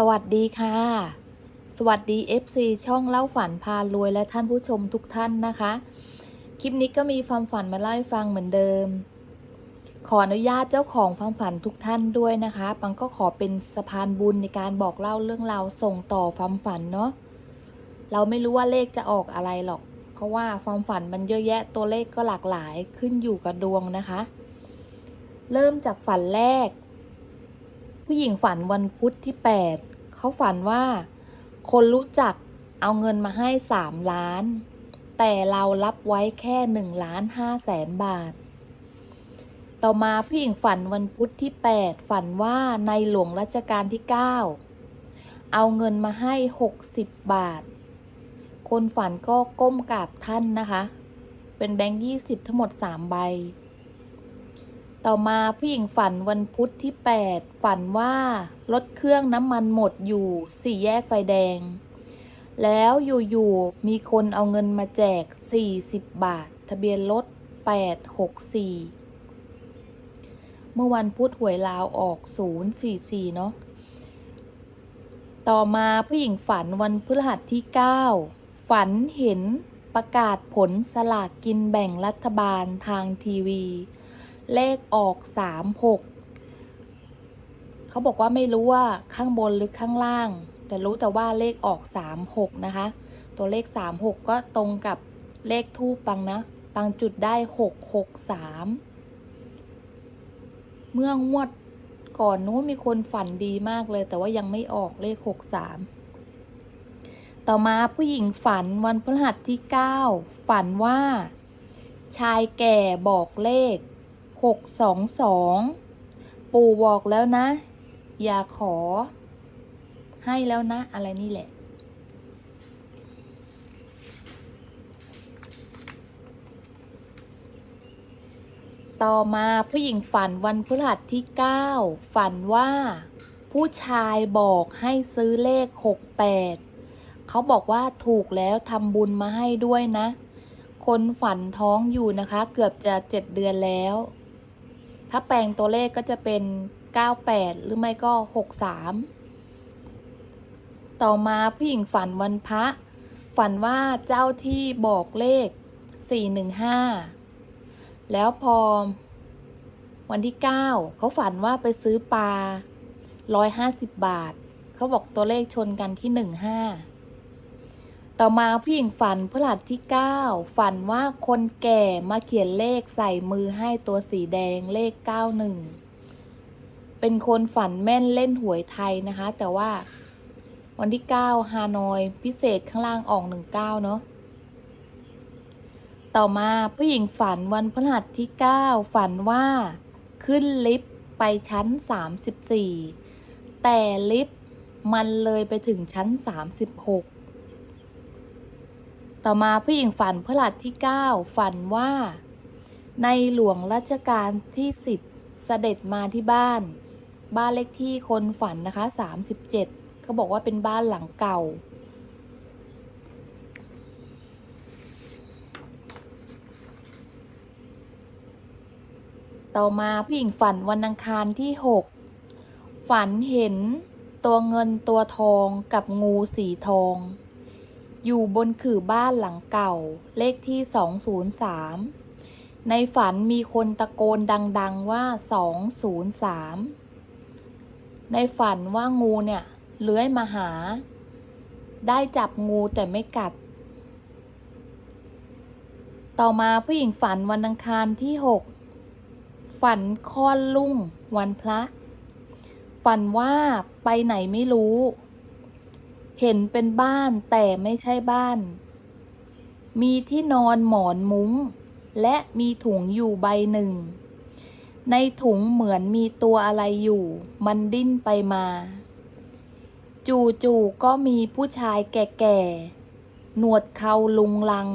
สวัสดีค่ะ สวัสดี FC ช่องเล่าฝันพารวยและท่านผู้ชมทุกท่านนะคะ คลิปนี้ก็มีความฝันมาเล่าให้ฟังเหมือนเดิม ขออนุญาตเจ้าของความฝันทุกท่านด้วยนะคะ ปังก็ขอเป็นสะพานบุญในการบอกเล่าเรื่องราวส่งต่อความฝันเนาะ เราไม่รู้ว่าเลขจะออกอะไรหรอก เพราะว่าความฝันมันเยอะแยะตัวเลขก็หลากหลายขึ้นอยู่กับดวงนะคะ เริ่มจากฝันแรก ผู้หญิงฝันวันพุธที่ 8 เขาฝันว่า คนรู้จักเอาเงินมาให้3ล้าน แต่เรารับไว้แค่1ล้าน5แสนบาท ต่อมาผู้หญิงฝันวันพุธที่8ฝันว่าในหลวงรัชกาลที่9เอาเงินมาให้60บาท คนฝันก็ก้มกราบท่านนะคะ เป็นแบงค์20ทั้งหมด3ใบ ต่อมาผู้หญิงฝันวันพุธที่ 8 ฝันว่ารถเครื่องน้ำมันหมดอยู่สี่แยกไฟแดง แล้วอยู่ๆมีคนเอาเงินมาแจก 40 บาท ทะเบียนรถ864 เมื่อวันพุธหวยลาวออก 044 เนาะต่อมาผู้หญิงฝันวันพฤหัสที่ 9 ฝันเห็นประกาศผลสลากกินแบ่งรัฐบาลทางทีวี เลขออกสามหกเขาบอกว่าไม่รู้ว่าข้างบนหรือข้างล่าง แต่รู้แต่ว่าเลขออกสามหกนะคะ ตัวเลขสามหกก็ตรงกับเลขทูปปังนะปังจุดได้หกหกสามเมื่องวดก่อนนู้นมีคนฝันดีมากเลย แต่ว่ายังไม่ออกเลขหกสามต่อมาผู้หญิงฝันวันพฤหัสที่เก้าฝันว่า ชายแก่บอกเลข หกสองสองปู่บอกแล้วนะ อย่าขอ ให้แล้วนะ อะไรนี่แหละ ต่อมาผู้หญิงฝันวันพฤหัสที่ 9 ฝันว่า ผู้ชายบอกให้ซื้อเลข 68 เขาบอกว่าถูกแล้วทำบุญมาให้ด้วยนะ คนฝันท้องอยู่นะคะ เกือบจะ7เดือนแล้ว ถ้าแปลงตัวเลขก็จะเป็น 98 หรือไม่ก็ 63 ต่อมาผู้หญิงฝันวันพระ ฝันว่าเจ้าที่บอกเลข 415 แล้วพอวันที่ 9 เขาฝันว่าไปซื้อปลา 150 บาท เขาบอกตัวเลขชนกันที่ 15 ต่อมาผู้หญิงฝันพฤหัสที่ 9 ฝันว่าคนแก่มาเขียนเลขใส่มือให้ตัวสีแดงเลข 91 เป็นคนฝันแม่นเล่นหวยไทยนะคะ แต่ว่าวันที่ 9 ฮานอย พิเศษข้างล่างออก 19 เนาะต่อมาผู้หญิงฝันวันพฤหัสที่ 9 ฝันว่าขึ้นลิฟต์ไปชั้น 34 แต่ลิฟต์มันเลยไปถึงชั้น 36 ต่อมาผู้หญิงฝันพฤหัสที่ 9 ฝันว่า ในหลวงรัชกาลที่ 10 เสด็จมาที่บ้าน บ้านเลขที่คนฝันนะคะ 37เขาบอกว่าเป็นบ้านหลังเก่า ต่อมาผู้หญิงฝันวันอังคารที่ 6 ฝันเห็นตัวเงินตัวทองกับงูสีทอง อยู่บนขื่อบ้านหลังเก่า เลขที่ 203 ในฝันมีคนตะโกนดัง ๆว่า 203 ในฝันว่างูเนี่ย เลื้อยมาหา ได้จับงูแต่ไม่กัด ต่อมาผู้หญิงฝันวันอังคารที่ 6 ฝันค่อนลุ่งวันพระ ฝันว่าไปไหนไม่รู้ เห็นเป็นบ้านแต่ไม่ใช่บ้าน มีที่นอนหมอนมุง้ง และมีถุงอยู่ใบหนึ่ง ในถุงเหมือนมีตัวอะไรอยู่ มันดิ้นไปมา จู่ๆก็มีผู้ชายแก่ๆ หนวดเขาลุงลัง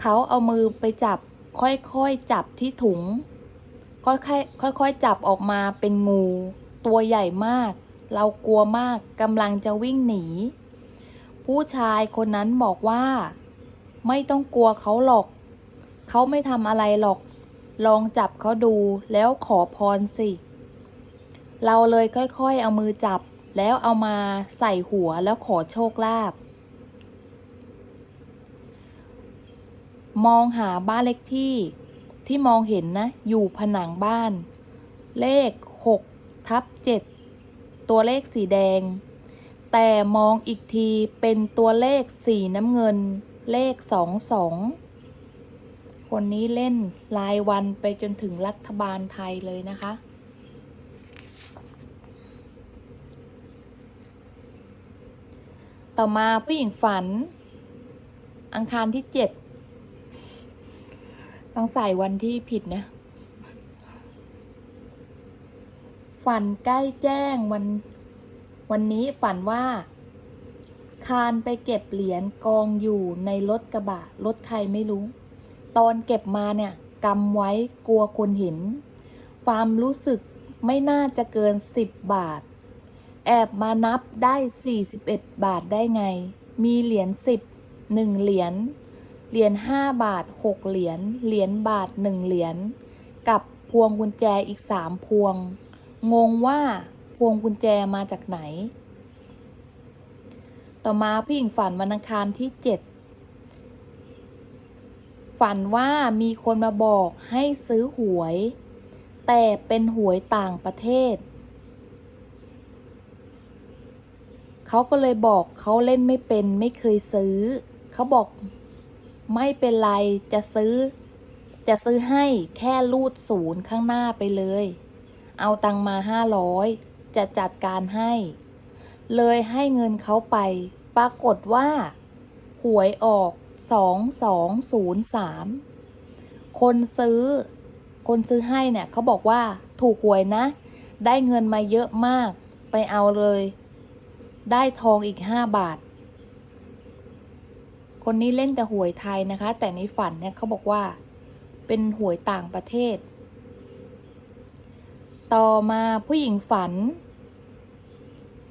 เขาเอามือไปจับ ค่อยๆจับที่ถุง ค่อยๆจับออกมาเป็นงู ตัวใหญ่มาก เรากลัวมากกำลังจะวิ่งหนี ผู้ชายคนนั้นบอกว่า ไม่ต้องกลัวเขาหรอก เขาไม่ทำอะไรหรอก ลองจับเขาดูแล้วขอพรสิ เราเลยค่อยๆเอามือจับแล้วเอามาใส่หัวแล้วขอโชคลาภมองหาบ้านเลขที่ ที่มองเห็นนะ อยู่ผนังบ้าน เลขหกทับเจ็ด ตัวเลขสีแดง แต่มองอีกทีเป็นตัวเลขสีน้ำเงิน เลขสองสอง คนนี้เล่นรายวันไปจนถึงรัฐบาลไทยเลยนะคะ ต่อมาผู้หญิงฝัน อังคารที่เจ็ดต้องใส่วันที่ผิดนะ ฝันใกล้แจ้งวัน วันนี้ฝันว่า คานไปเก็บเหรียญกองอยู่ในรถกระบะรถใครไม่รู้ ตอนเก็บมาเนี่ยกำไว้กลัวคนเห็น ความรู้สึกไม่น่าจะเกินสิบบาท แอบมานับได้สี่สิบเอ็ดบาทได้ไง มีเหรียญสิบหนึ่งเหรียญเหรียญห้าบาทหกเหรียญเหรียญบาทหนึ่งเหรียญกับพวงกุญแจอีกสามพวง งงว่าพวงกุญแจมาจากไหน ต่อมาผู้หญิงฝันวันอังคารที่เจ็ดฝันว่ามีคนมาบอกให้ซื้อหวย แต่เป็นหวยต่างประเทศ เขาก็เลยบอกเขาเล่นไม่เป็นไม่เคยซื้อ เขาบอกไม่เป็นไรจะซื้อ จะซื้อให้แค่รูดศูนย์ข้างหน้าไปเลย เอาตังมาห้าร้อยจะจัดการให้ เลยให้เงินเขาไป ปรากฏว่า หวยออกสองสองศูนย์สามคนซื้อ คนซื้อให้เนี่ยเขาบอกว่าถูกหวยนะ ได้เงินมาเยอะมาก ไปเอาเลย ได้ทองอีกห้าบาท คนนี้เล่นแต่หวยไทยนะคะ แต่ในฝันเนี่ยเขาบอกว่า เป็นหวยต่างประเทศ ต่อมาผู้หญิงฝัน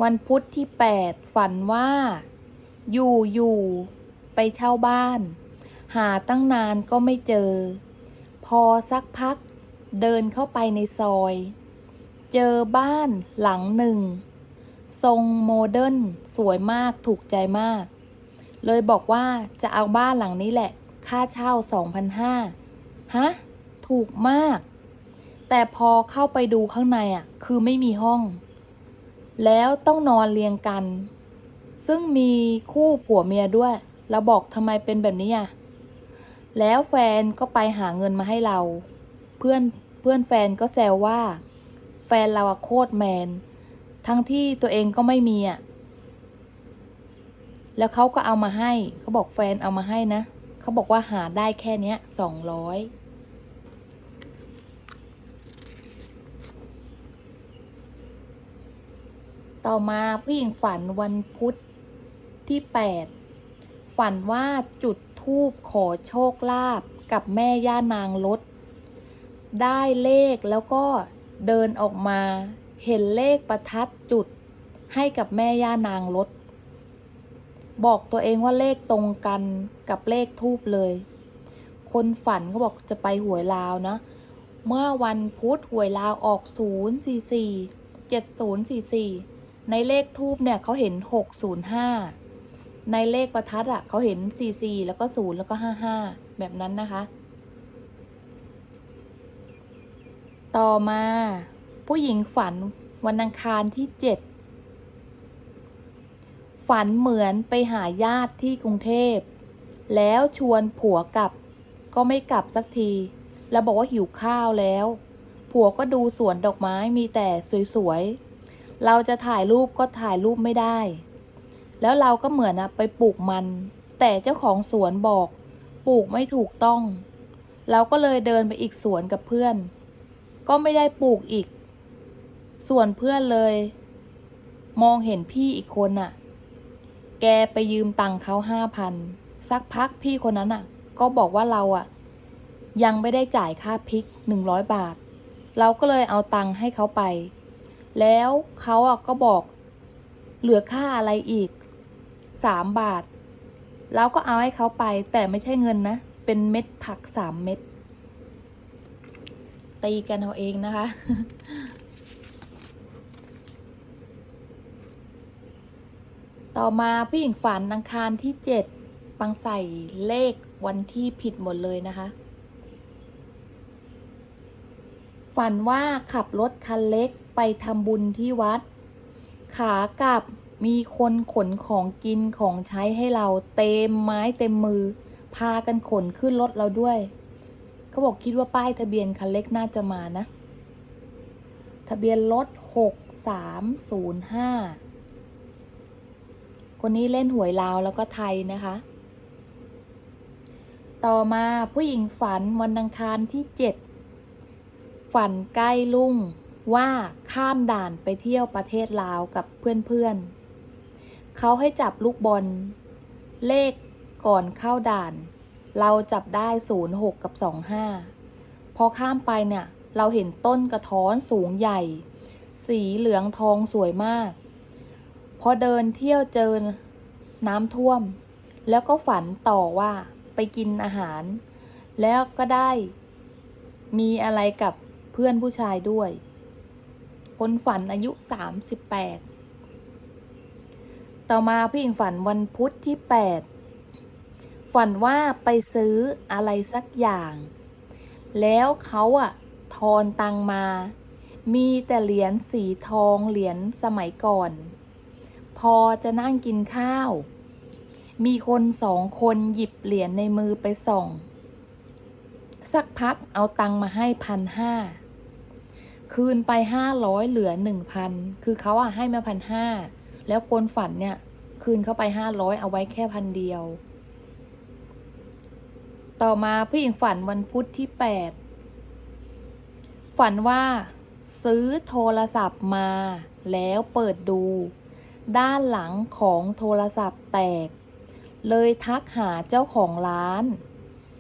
วันพุธที่แปดฝันว่า อยู่อยู่ไปเช่าบ้าน หาตั้งนานก็ไม่เจอ พอสักพักเดินเข้าไปในซอย เจอบ้านหลังหนึ่ง ทรงโมเดิร์นสวยมากถูกใจมาก เลยบอกว่าจะเอาบ้านหลังนี้แหละ ค่าเช่าสองพันห้าฮะ ถูกมาก แต่พอเข้าไปดูข้างในอะ คือไม่มีห้อง แล้วต้องนอนเรียงกัน ซึ่งมีคู่ผัวเมียด้วยเราบอกทำไมเป็นแบบนี้อะ แล้วแฟนก็ไปหาเงินมาให้เรา เพื่อนเพื่อนแฟนก็แซวว่า แฟนเราโคตรแมน ทั้งที่ตัวเองก็ไม่มีอะ แล้วเขาก็เอามาให้ เขาบอกแฟนเอามาให้นะ เขาบอกว่าหาได้แค่เนี้ยสองร้อย ต่อมาผู้หญิงฝันวันพุธที่แปดฝันว่าจุดทูบขอโชคลาภกับแม่ย่านางรถได้เลขแล้วก็เดินออกมาเห็นเลขประทัดจุดให้กับแม่ย่านางรถบอกตัวเองว่าเลขตรงกันกับเลขทูบเลย คนฝันก็บอกจะไปหวยลาวนะ เมื่อวันพุธหวยลาวออก 0 4 4 7 0 4 4 ในเลขทูบเนี่ยเขาเห็น605ในเลขประทัดอะเขาเห็น44แล้วก็0แล้วก็55แบบนั้นนะคะ ต่อมา ผู้หญิงฝันวันอังคารที่7ฝันเหมือนไปหาญาติที่กรุงเทพ แล้วชวนผัวกลับ ก็ไม่กลับสักที แล้วบอกว่าหิวข้าวแล้ว ผัวก็ดูสวนดอกไม้มีแต่สวยๆ เราจะถ่ายรูปก็ถ่ายรูปไม่ได้ แล้วเราก็เหมือนอะไปปลูกมัน แต่เจ้าของสวนบอก ปลูกไม่ถูกต้อง เราก็เลยเดินไปอีกสวนกับเพื่อน ก็ไม่ได้ปลูกอีก ส่วนเพื่อนเลย มองเห็นพี่อีกคนอะแกไปยืมตังค์เขาห้าพันสักพักพี่คนนั้นอะก็บอกว่าเราอะ ยังไม่ได้จ่ายค่าพริกหนึ่งร้อยบาท เราก็เลยเอาตังค์ให้เขาไป แล้วเขาอะก็บอกเหลือค่าอะไรอีกสามบาท แล้วก็เอาให้เขาไปแต่ไม่ใช่เงินนะ เป็นเม็ดผักสามเม็ดตีกันเอาเองนะคะ ต่อมาผู้หญิงฝันอังคารที่เจ็ดปังใส่เลขวันที่ผิดหมดเลยนะคะ ฝันว่าขับรถคันเล็ก ไปทำบุญที่วัด ขากลับมีคนขนของกินของใช้ให้เราเต็มไม้เต็มมือ พากันขนขึ้นรถเราด้วย เขาบอกคิดว่าป้ายทะเบียนคันเล็กน่าจะมานะ ทะเบียนรถหกสามศูนย์ห้าคนนี้เล่นหวยลาวแล้วก็ไทยนะคะ ต่อมาผู้หญิงฝันวันอังคารที่เจ็ดฝันใกล้ลุ่ง ว่าข้ามด่านไปเที่ยวประเทศลาวกับเพื่อนๆ เขาให้จับลูกบอล เลขก่อนเข้าด่าน เราจับได้ศูนย์หกกับสองห้าพอข้ามไปเนี่ย เราเห็นต้นกระท้อนสูงใหญ่ สีเหลืองทองสวยมาก พอเดินเที่ยวเจอน้ำท่วม แล้วก็ฝันต่อว่าไปกินอาหาร แล้วก็ได้มีอะไรกับเพื่อนผู้ชายด้วย คนฝันอายุ 38 ต่อมาผู้หญิงฝันวันพุธที่ 8 ฝันว่าไปซื้ออะไรสักอย่าง แล้วเขาอะทอนตังมา มีแต่เหรียญสีทองเหรียญสมัยก่อน พอจะนั่งกินข้าว มีคนสองคนหยิบเหรียญในมือไปส่อง สักพักเอาตังมาให้พันห้า คืนไปห้าร้อยเหลือหนึ่งพันคือเขาอะให้มาพันห้าแล้วคนฝันเนี่ย คืนเข้าไปห้าร้อยเอาไว้แค่พันเดียว ต่อมาผู้หญิงฝันวันพุธที่แปดฝันว่า ซื้อโทรศัพท์มา แล้วเปิดดู ด้านหลังของโทรศัพท์แตก เลยทักหาเจ้าของร้าน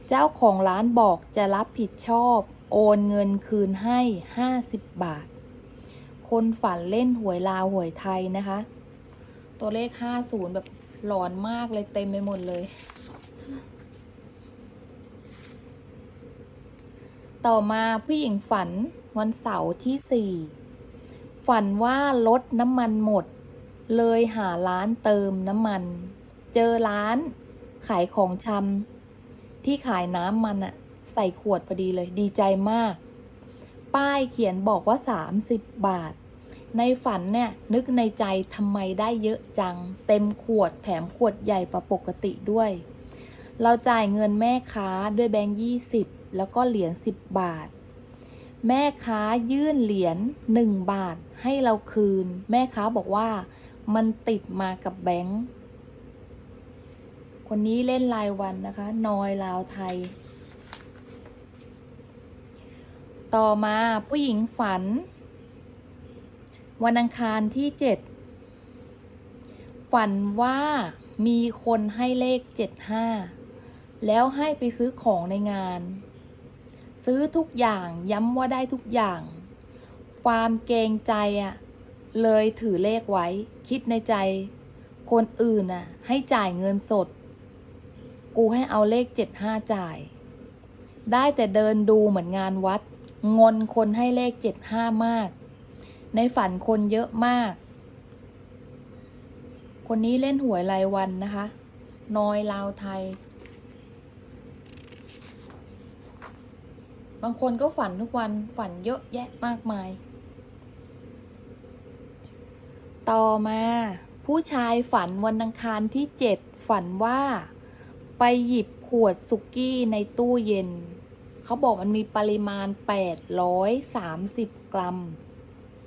เจ้าของร้านบอกจะรับผิดชอบ โอนเงินคืนให้ห้าสิบบาท คนฝันเล่นหวยลาวหวยไทยนะคะ ตัวเลขห้าศูนย์แบบหลอนมากเลยเต็มไปหมดเลย ต่อมาผู้หญิงฝันวันเสาร์ที่สี่ฝันว่ารถน้ำมันหมด เลยหาร้านเติมน้ำมัน เจอร้านขายของชำที่ขายน้ำมันอะ ใส่ขวดพอดีเลยดีใจมาก ป้ายเขียนบอกว่า 30 บาท ในฝันเนี่ยนึกในใจทำไมได้เยอะจัง เต็มขวดแถมขวดใหญ่กว่าปกติด้วย เราจ่ายเงินแม่ค้าด้วยแบงค์ยี่สิบแล้วก็เหรียญสิบบาท แม่ค้ายื่นเหรียญหนึ่งบาทให้เราคืน แม่ค้าบอกว่ามันติดมากับแบงค์คนนี้เล่นรายวันนะคะ นอยลาวไทย ต่อมาผู้หญิงฝัน วันอังคารที่เจ็ดฝันว่ามีคนให้เลขเจ็ดห้าแล้วให้ไปซื้อของในงาน ซื้อทุกอย่างย้ำว่าได้ทุกอย่าง ความเกรงใจอะ่ะ เลยถือเลขไว้ คิดในใจ คนอื่นอะ ให้จ่ายเงินสด กูให้เอาเลขเจ็ดห้าจ่าย ได้แต่เดินดูเหมือนงานวัด งนคนให้เลขเจ็ดห้ามาก ในฝันคนเยอะมาก คนนี้เล่นหวยรายวันนะคะ นอยลาวไทย บางคนก็ฝันทุกวันฝันเยอะแยะมากมาย ต่อมาผู้ชายฝันวันอังคารที่เจ็ดฝันว่า ไปหยิบขวดสุกี้ในตู้เย็น เขาบอกมันมีปริมาณ 830 กรัม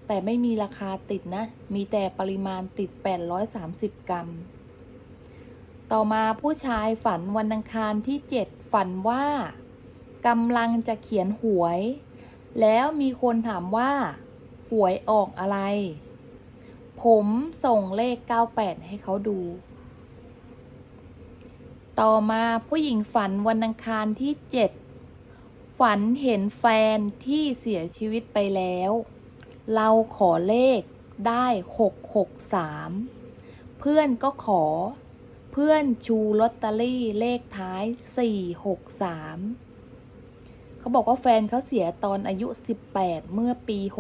แต่ไม่มีราคาติดนะ มีแต่ปริมาณติด 830 กรัม ต่อมาผู้ชายฝันวันอังคารที่เจ็ดฝันว่ากำลังจะเขียนหวย แล้วมีคนถามว่า หวยออกอะไร ผมส่งเลข 98 ให้เขาดู ต่อมาผู้หญิงฝันวันอังคารที่ 7 ฝันเห็นแฟนที่เสียชีวิตไปแล้ว เราขอเลขได้663เพื่อนก็ขอ เพื่อนชูลอตเตอรี่เลขท้าย463เขาบอกว่าแฟนเขาเสียตอนอายุ18เมื่อปี63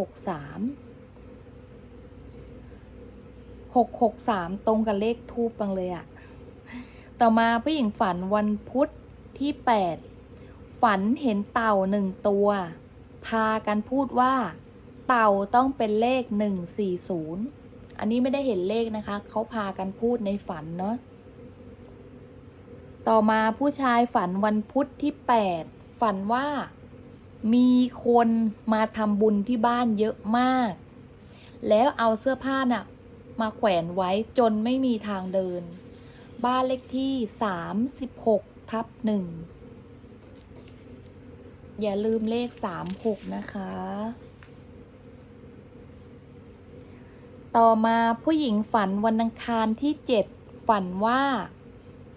หกหกสามตรงกับเลขทูปบังเลยอะต่อมาผู้หญิงฝันวันพุธที่แปด ฝันเห็นเต่าหนึ่งตัว พากันพูดว่า เต่าต้องเป็นเลขหนึ่งสี่ศูนย์อันนี้ไม่ได้เห็นเลขนะคะ เขาพากันพูดในฝันเนาะต่อมาผู้ชายฝันวันพุธที่แปดฝันว่ามีคนมาทำบุญที่บ้านเยอะมาก แล้วเอาเสื้อผ้าน่ะ มาแขวนไว้จนไม่มีทางเดิน บ้านเลขที่สามสิบหกทับหนึ่ง อย่าลืมเลขสามหกนะคะ ต่อมาผู้หญิงฝันวันอังคารที่เจ็ดฝันว่า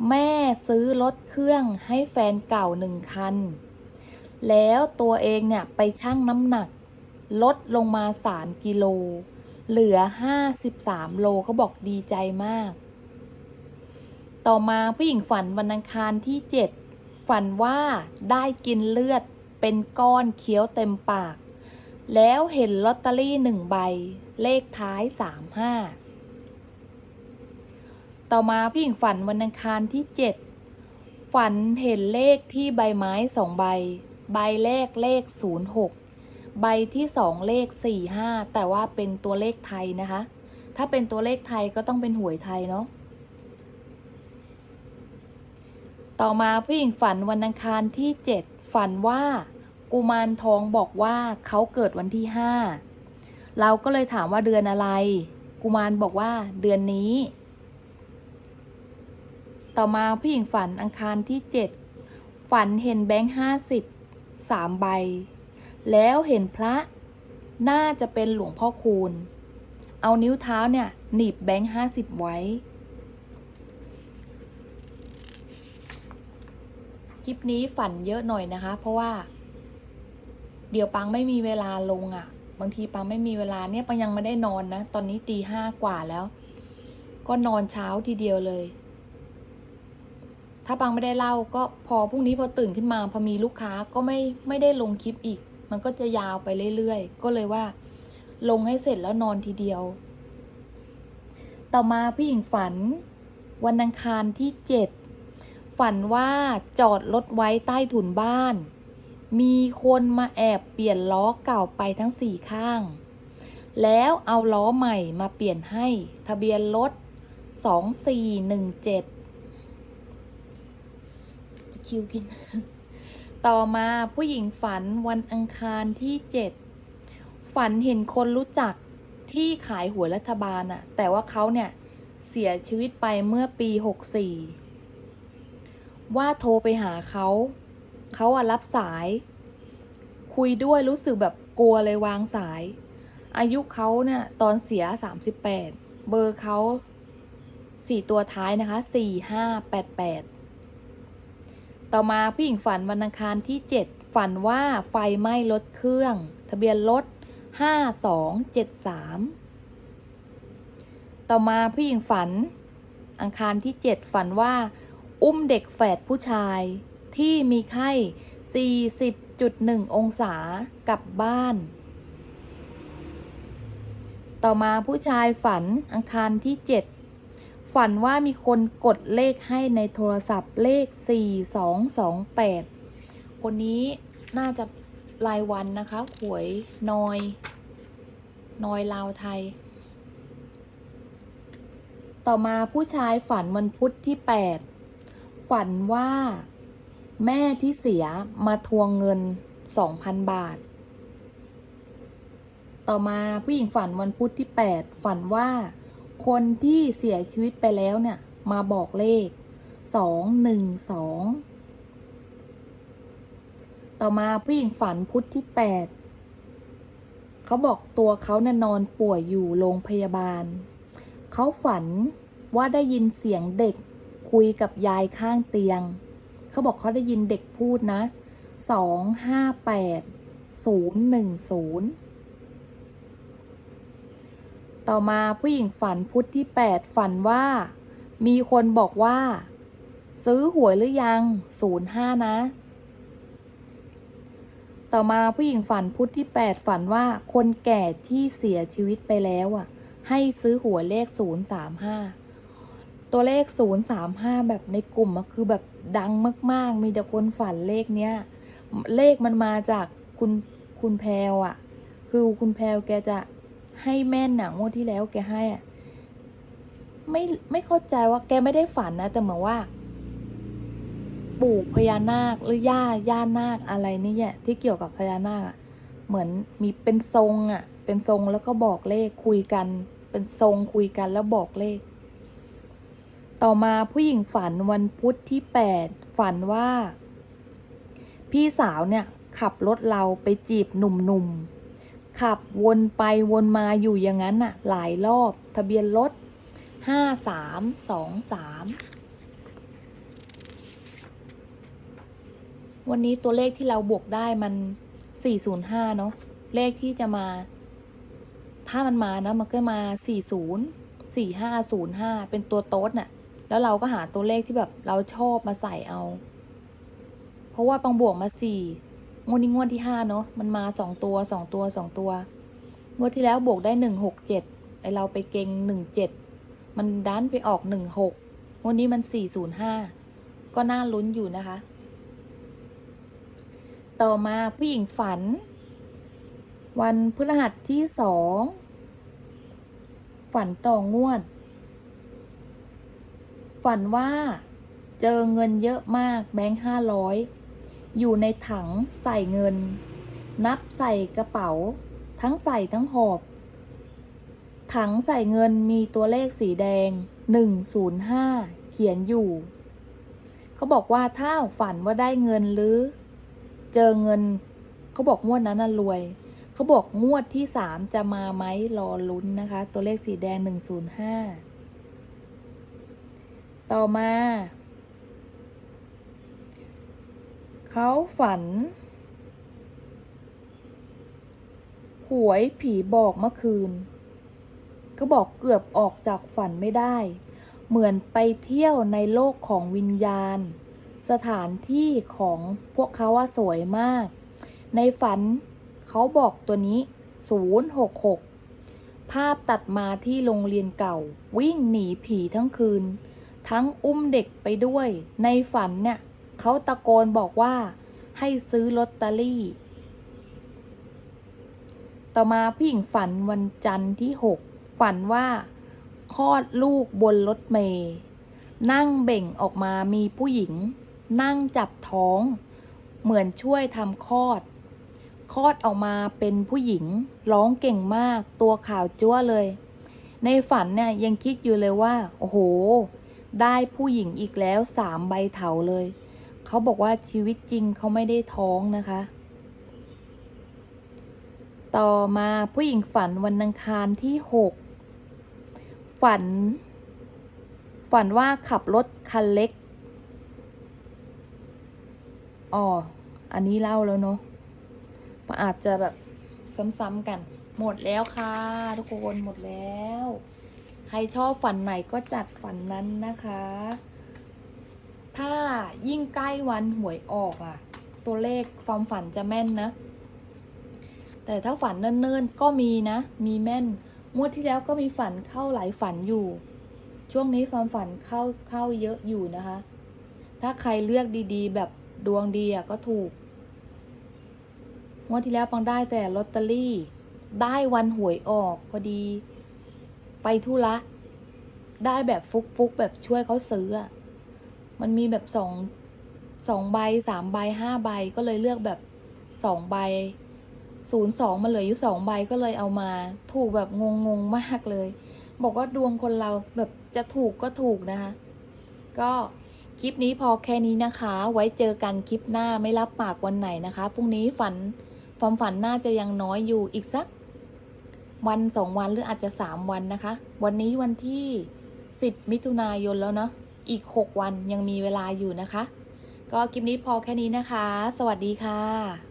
แม่ซื้อรถเครื่องให้แฟนเก่าหนึ่งคัน แล้วตัวเองเนี่ยไปชั่งน้ำหนัก ลดลงมาสามกิโล เหลือห้าสิบสามโลเขาบอกดีใจมาก ต่อมาผู้หญิงฝันวันอังคารที่เจ็ดฝันว่าได้กินเลือด เป็นก้อนเคี้ยวเต็มปาก แล้วเห็นลอตเตอรี่หนึ่งใบ เลขท้ายสามห้าต่อมาผู้หญิงฝันวันอังคารที่เจ็ดฝันเห็นเลขที่ใบไม้สองใบ ใบแรกเลขศูนย์หกใบที่สองเลขสี่ห้าแต่ว่าเป็นตัวเลขไทยนะคะ ถ้าเป็นตัวเลขไทยก็ต้องเป็นหวยไทยเนาะต่อมาผู้หญิงฝันวันอังคารที่เจ็ด ฝันว่ากุมารทองบอกว่าเขาเกิดวันที่ห้าเราก็เลยถามว่าเดือนอะไร กุมารบอกว่าเดือนนี้ ต่อมาผู้หญิงฝันอังคารที่เจ็ดฝันเห็นแบงค์ห้าสิบสามใบ แล้วเห็นพระน่าจะเป็นหลวงพ่อคูณ เอานิ้วเท้าเนี่ยหนีบแบงค์ห้าสิบไว้ ค ลิปนี้ฝันเยอะหน่อยนะคะ เพราะว่า เดี๋ยวปังไม่มีเวลาลงอะ่ะ บางทีปังไม่มีเวลาเนี่ยปังยังไม่ได้นอนนะ ตอนนี้ตีห้ากว่าแล้ว ก็นอนเช้าทีเดียวเลย ถ้าปังไม่ได้เล่าก็พอพรุ่งนี้พอตื่นขึ้นมาพอมีลูกค้าก็ไม่ไม่ได้ลงคลิปอีก มันก็จะยาวไปเรื่อยๆ ก็เลยว่า ลงให้เสร็จแล้วนอนทีเดียว ต่อมาผู้หญิงฝัน วันอังคารที่เจ็ด ฝันว่าจอดรถไว้ใต้ถุนบ้าน มีคนมาแอบเปลี่ยนล้อเก่าไปทั้งสี่ข้าง แล้วเอาล้อใหม่มาเปลี่ยนให้ ทะเบียนรถสองสี่หนึ่งเจ็ดจะคิวกิน ต่อมาผู้หญิงฝันวันอังคารที่เจ็ดฝันเห็นคนรู้จักที่ขายหวยรัฐบาลอะแต่ว่าเขาเนี่ยเสียชีวิตไปเมื่อปีหกสี่ ว่าโทรไปหาเขา เขาอะรับสาย คุยด้วยรู้สึกแบบกลัวเลยวางสาย อายุเขาเนี่ยตอนเสียสามสิบแปดเบอร์เขาสี่ตัวท้ายนะคะสี่ห้าแปดแปดต่อมาผู้หญิงฝันวันอังคารที่เจ็ดฝันว่าไฟไหม้รถเครื่อง ทะเบียนรถห้าสองเจ็ดสามต่อมาผู้หญิงฝัน อังคารที่เจ็ดฝันว่า อุ้มเด็กแฝดผู้ชายที่มีไข้ 40.1 องศากลับบ้าน ต่อมาผู้ชายฝันอังคารที่ 7 ฝันว่ามีคนกดเลขให้ในโทรศัพท์เลข 4228 คนนี้น่าจะรายวันนะคะหวยนอย นอยลาวไทย ต่อมาผู้ชายฝันวันพุธที่ 8 ฝันว่า แม่ที่เสียมาทวงเงิน2,000บาท ต่อมาผู้หญิงฝันวันพุธที่8ฝันว่า คนที่เสียชีวิตไปแล้วเนี่ย มาบอกเลข212ต่อมาผู้หญิงฝันพุธที่8เขาบอกตัวเขาเนี่ยนอนป่วยอยู่โรงพยาบาล เขาฝันว่าได้ยินเสียงเด็ก คุยกับยายข้างเตียง เขาบอกเขาได้ยินเด็กพูดนะสองห้าแปดศูนย์หนึ่งศูนย์ต่อมาผู้หญิงฝันพุธที่แปดฝันว่า มีคนบอกว่า ซื้อหวยหรือยังศูนย์ห้านะ ต่อมาผู้หญิงฝันพุธที่แปดฝันว่าคนแก่ที่เสียชีวิตไปแล้วอะ ให้ซื้อหัวเลขศูนย์สามห้า ตัวเลขศูนย์สามห้าแบบในกลุ่มคือแบบดังมาก ๆ มีแต่คนฝันเลขเนี้ย เลขมันมาจากคุณคุณแพลวอะคือคุณแพลวแกจะให้แม่นหนังงวดที่แล้วแกให้อะไม่ไม่เข้าใจว่าแกไม่ได้ฝันนะ แต่เหมือนว่า ปู่พญานาคหรือย่าย่านาคอะไรนี่แหละที่เกี่ยวกับพญานาคอะเหมือนมีเป็นทรงอะเป็นทรงแล้วก็บอกเลขคุยกัน เป็นทรงคุยกันแล้วบอกเลข ต่อมาผู้หญิงฝันวันพุธที่แปดฝันว่า พี่สาวเนี่ยขับรถเราไปจีบหนุ่มๆ ขับวนไปวนมาอยู่อย่างนั้นน่ะ หลายรอบทะเบียนรถห้าสามสองสามวันนี้ตัวเลขที่เราบวกได้มันสี่ศูนย์ห้าเนาะเลขที่จะมา ถ้ามันมาเนาะมันก็มาสี่ศูนย์สี่ห้าศูนย์ห้าเป็นตัวโต๊ดน่ะ แล้วเราก็หาตัวเลขที่แบบเราชอบมาใส่เอา เพราะว่าปังบวกมาสี่งวดนี้งวดที่ห้าเนาะมันมาสองตัวสองตัวสองตัว งวดที่แล้วบวกได้หนึ่งหกเจ็ดไอเราไปเก่งหนึ่งเจ็ดมันดันไปออกหนึ่งหกงวดนี้มันสี่ศูนย์ห้าก็น่าลุ้นอยู่นะคะ ต่อมาผู้หญิงฝัน วันพฤหัสที่สองฝันต่องวด ฝันว่าเจอเงินเยอะมากแบงค์ห้าร้อยอยู่ในถังใส่เงิน นับใส่กระเป๋า ทั้งใส่ทั้งหอบ ถังใส่เงินมีตัวเลขสีแดงหนึ่งศูนย์ห้าเขียนอยู่ เขาบอกว่าถ้าฝันว่าได้เงินหรือ เจอเงิน เขาบอกงวดนั้นน่ะรวย เขาบอกงวดที่สามจะมาไหมรอลุ้นนะคะ ตัวเลขสีแดงหนึ่งศูนย์ห้า ต่อมา เขาฝัน หวยผีบอกเมื่อคืน ก็บอกเกือบออกจากฝันไม่ได้ เหมือนไปเที่ยวในโลกของวิญญาณ สถานที่ของพวกเขาว่าสวยมาก ในฝันเขาบอกตัวนี้ 066 ภาพตัดมาที่โรงเรียนเก่า วิ่งหนีผีทั้งคืน ทั้งอุ้มเด็กไปด้วย ในฝันเนี่ยเขาตะโกนบอกว่า ให้ซื้อลอตเตอรี่ ต่อมาผู้หญิงฝันวันจันทร์ที่หกฝันว่าคลอดลูกบนรถเมย์นั่งเบ่งออกมามีผู้หญิง นั่งจับท้อง เหมือนช่วยทำคลอด คลอดออกมาเป็นผู้หญิง ร้องเก่งมากตัวขาวจั้วเลย ในฝันเนี่ยยังคิดอยู่เลยว่า โอ้โห ได้ผู้หญิงอีกแล้วสามใบเถาเลย เขาบอกว่าชีวิตจริงเขาไม่ได้ท้องนะคะ ต่อมาผู้หญิงฝันวันอังคารที่หกฝัน ฝันว่าขับรถคันเล็กอ๋ออันนี้เล่าแล้วเนาะอาจจะแบบซ้ำๆกัน หมดแล้วค่ะ ทุกคนหมดแล้ว ใครชอบฝันไหนก็จัดฝันนั้นนะคะ ถ้ายิ่งใกล้วันหวยออกอะ่ะ ตัวเลขความฝันจะแม่นนะ แต่ถ้าฝันเนิ่นๆก็มีนะ มีแม่นงวดที่แล้วก็มีฝันเข้าหลายฝันอยู่ ช่วงนี้ความฝันเข้าเข้าเยอะอยู่นะคะ ถ้าใครเลือกดีๆ แบบดวงดีอะก็ถูกงวดที่แล้วปังได้แต่ลอตเตอรี่ ได้วันหวยออกพอดี ไปธุระได้แบบฟุกๆแบบช่วยเขาซื้ออะมันมีแบบสองสองใบสามใบห้าใบก็เลยเลือกแบบสองใบศูนย์สองมาเหลืออยู่สองใบก็เลยเอามา ถูกแบบงงๆมากเลย บอกว่าดวงคนเราแบบจะถูกก็ถูกนะคะ ก็คลิปนี้พอแค่นี้นะคะ ไว้เจอกันคลิปหน้าไม่รับปากวันไหนนะคะพรุ่งนี้ฝันความฝันน่าจะยังน้อยอยู่อีกสัก วันสองวันหรืออาจจะสามวันนะคะ วันนี้วันที่สิบมิถุนายนแล้วเนาะอีกหกวันยังมีเวลาอยู่นะคะ ก็คลิปนี้พอแค่นี้นะคะ สวัสดีค่ะ